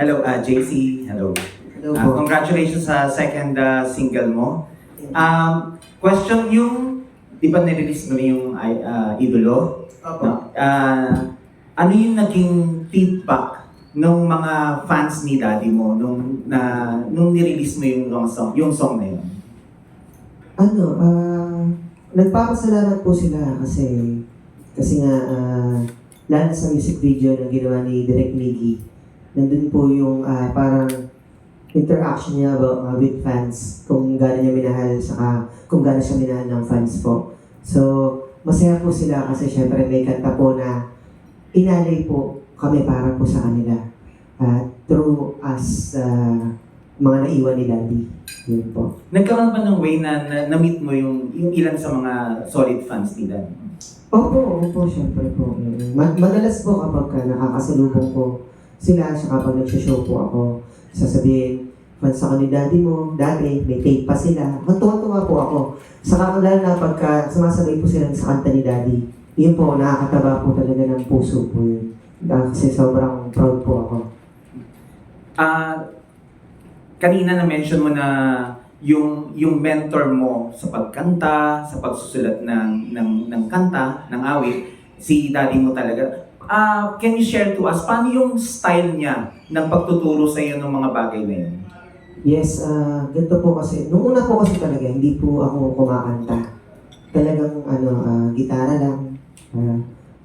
Hello, uh, JC. Hello. Hello Uh, congratulations sa second uh, single mo. Um, question yung, di ba nirelease mo yung uh, Idolo? Opo. No? Uh, ano yung naging feedback ng mga fans ni Daddy mo nung na nung nirelease mo yung long song, yung song na yun? Ano, ah, nagpapasalamat po sila kasi kasi nga lalo na sa music video na ginawa ni Direk Miggy, nandun po yung ah, parang interaction niya about, ah, with fans, kung gaano niya minahal, saka kung gaano siya minahal ng fans po. So, masaya po sila kasi syempre may kanta po na inalay po kami para po sa kanila. Ah, through us, ah, mga naiwan ni Daddy. Yun po. Nagkaroon ba ng way na, na na-meet mo yung, yung ilan sa mga solid fans ni Daddy? Opo, opo, syempre po. Mm, Ma- madalas po kapag ka nakakasalubong ko sila, siya kapag nagsishow po ako, sasabihin, fans ako ni daddy mo, dati, may tape pa sila. Matuwa-tuwa po ako. Saka lalo na pagka sumasabay po sila sa kanta ni daddy, yun po, nakakataba po talaga ng puso po yun. Dahil Kasi sobrang proud po ako. Ah, kanina na-mention mo na yung yung mentor mo sa pagkanta, sa pagsusulat ng ng ng kanta, ng awit, si daddy mo talaga. Ah, can you share to us paano yung style niya ng pagtuturo sa iyo ng mga bagay na yun? Yes, ah ganito po kasi, nung una po kasi talaga, hindi po ako kumakanta. Talagang ano, ah, gitara lang. Ah,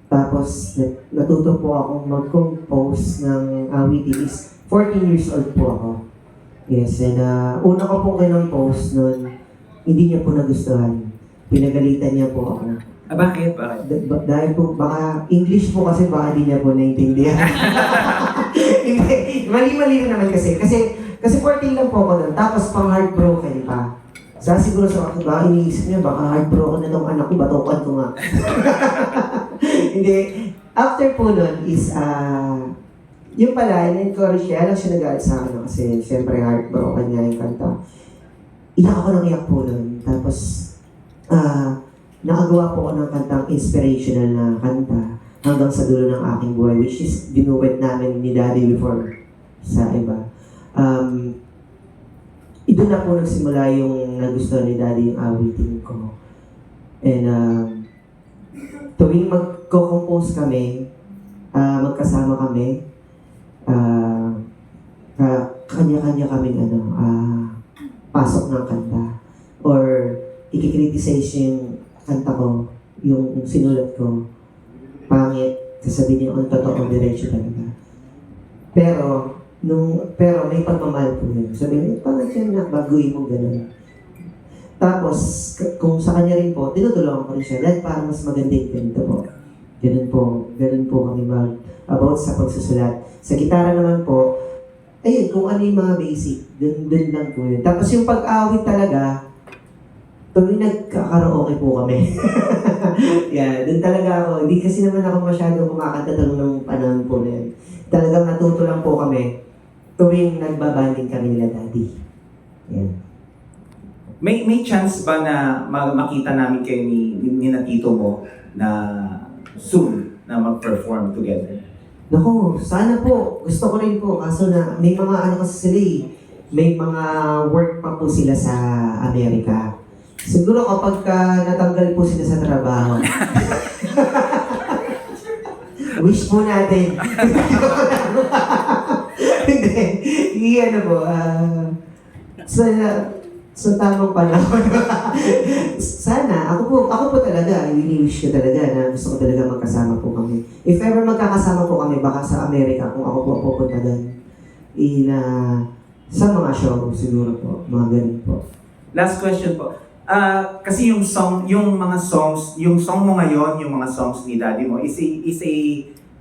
tapos, nat- natuto po akong mag-compose ng awitin is 14 years old po ako. Yes, and ah, una ko po kinompose noon, hindi niya po nagustuhan. Pinagalitan niya po ako. Ah, bakit? Bakit? D- ba- dahil po, baka English po kasi baka di niya po naintindihan. Hindi, mali-mali na naman kasi. Kasi, kasi 14 lang po ako nun. Tapos pang heartbroken pa. Sa siguro sa akin, baka iniisip niya, baka heartbroken na tong anak ko, batukan ko nga. Hindi. After po nun is, ah, yung pala, in-encourage siya, lang siya nag sa akin kasi syempre heartbroken niya yung kanta. Iyak ako ng iyak po nun. Tapos, ah, nakagawa po ako ng kantang inspirational na kanta hanggang sa dulo ng aking buhay, which is binuwet namin ni Daddy before sa iba. Um, ito na po nagsimula yung nagustuhan ni Daddy yung awitin ko. And um, tuwing magko-compose kami, ah, magkasama kami, ah, ka- kanya-kanya kaming ano, ah, pasok ng kanta. Or ikikriticize yung kanta ko, yung sinulat ko, pangit, sasabihin niyo, ang totoo, diretso talaga. Pero, nung, pero may pagmamahal po yun. Sabihin, pangit yan na, baguhin mo ganun. Tapos, kung sa kanya rin po, tinutulungan ko rin siya, dahil parang mas maganda yung ganito po. Ganun po, ganun po kami mag, about sa pagsusulat. Sa gitara naman po, ayun, kung ano yung mga basic, dun, dun lang po yun. Tapos yung pag-awit talaga, tuwing nagkakaraoke po kami. yeah, dun talaga ako. Hindi kasi naman ako masyadong kumakanta doon ng panahon po na yun. Talagang natuto lang po kami tuwing nagbabanding kami nila daddy. Yan. May may chance ba na ma- makita namin kayo ni, ni, ni na tito mo na soon na mag-perform together? Naku, sana po. Gusto ko rin po. Kaso na may mga ano kasi sila eh. May mga work pa po sila sa Amerika. Siguro kapag ka natanggal po sila sa trabaho. Wish po natin. Hindi. Hindi ano po. ah, sa, sa tamang panahon. Sana. Ako po, ako po talaga. Wini-wish ko talaga na gusto ko talaga magkasama po kami. If ever magkakasama po kami, baka sa Amerika, kung ako po pupunta doon. In, ah, sa mga show siguro po. Mga ganun po. Last question po. Ah, kasi yung song, yung mga songs, yung song mo ngayon, yung mga songs ni Daddy mo is a is a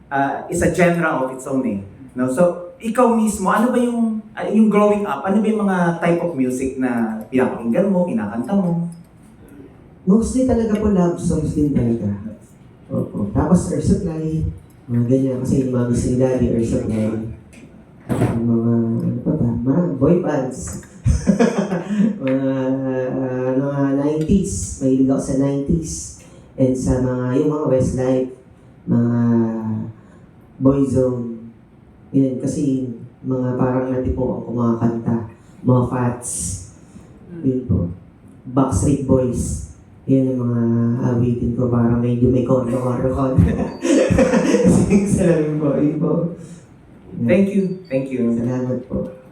ah, is a genre of its own eh. No? So, ikaw mismo, ano ba yung ah, yung growing up, ano ba yung mga type of music na pinapakinggan mo, kinakanta mo? Mostly talaga po love songs din talaga. Opo. Tapos Air Supply, mga ganyan. Kasi yung mga gusto Daddy, Air Supply. Yung mga, ano pa ba, mga boy bands. Mga, uh, mga 90s. Mahilig ako sa 90s. And sa mga, yung mga Westlife, mga Boyzone. Yun, kasi Mga parang natipo ako mga kanta. Mga fats. Yun po. Backstreet Boys. Yun ang mga awitin ko. Parang medyo may kondo-kondo ko. Sing salamin po. Yun po. Thank you. Thank you. Salamat po.